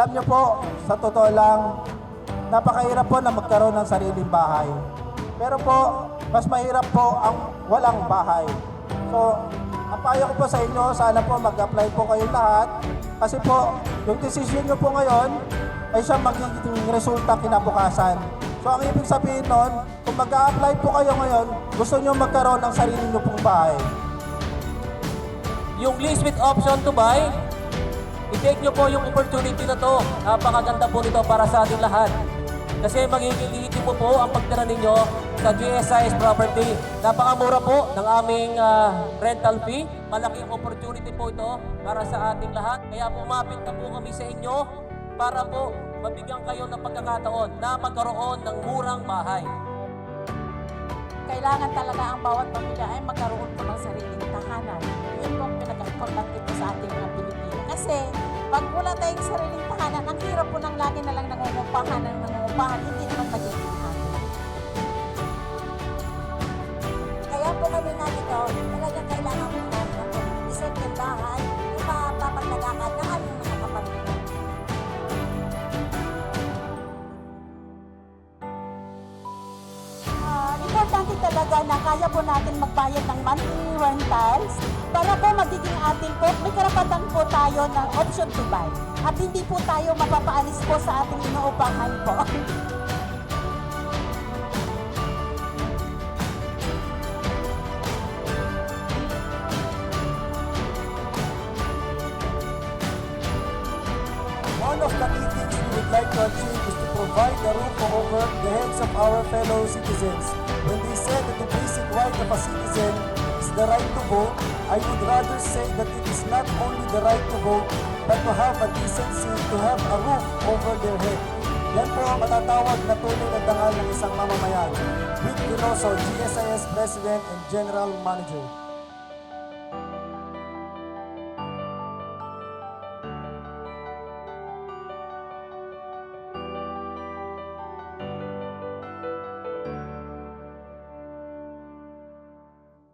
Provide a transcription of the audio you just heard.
Alam niyo po, sa totoo lang, napakahirap po na magkaroon ng sariling bahay. Pero po, mas mahirap po ang walang bahay. So, ang payo ko po sa inyo, sana po mag-apply po kayo lahat. Kasi po, yung decision nyo po ngayon, ay siya magiging resulta kinabukasan. So, ang ibig sabihin nun, kung mag-a-apply po kayo ngayon, gusto nyo magkaroon ng sarili nyo pong bahay. Yung lease with option to buy, i-take nyo po yung opportunity na to. Napakaganda po nito para sa ating lahat. Kasi magiging legitimo po ang pagtira ninyo sa GSIS property. Napakamura po ng aming ah, rental fee. Malaking opportunity po ito para sa ating lahat. Kaya pumapit na po kami sa inyo para po mabigyan kayo ng pagkakataon na magkaroon ng murang bahay. kailangan talaga ang bawat pamilya ay magkaroon po ng sariling tahanan. Yun po ang pinaka-importante po sa ating mga Pilipino. Kasi pag wala tayong sariling tahanan, ang hirap po ng lagi na lang nangungupahan ng nangungupahan, hindi naman magiging. Kaya po kami nga dito, talagang kailangan po namin ng isip ng bahay, yung mapapaglagakan ng aming mga kapatid. Ah, importante talaga na kaya po natin magbayad ng monthly rentals para po magiging atin po, po tayo ng option to buy. At hindi po tayo mapapaalis po sa ating inuupahan po. One of the key things we would like to achieve is to provide a roof over the heads of our fellow citizens. When they said that the basic right of a citizen the right to vote, I would rather say that it is not only the right to vote, but to have a decency to have a roof over their head. Yan po ang matatawag na tunay na dangal ng isang mamamayan. Vic Dinoso, GSIS President and General Manager.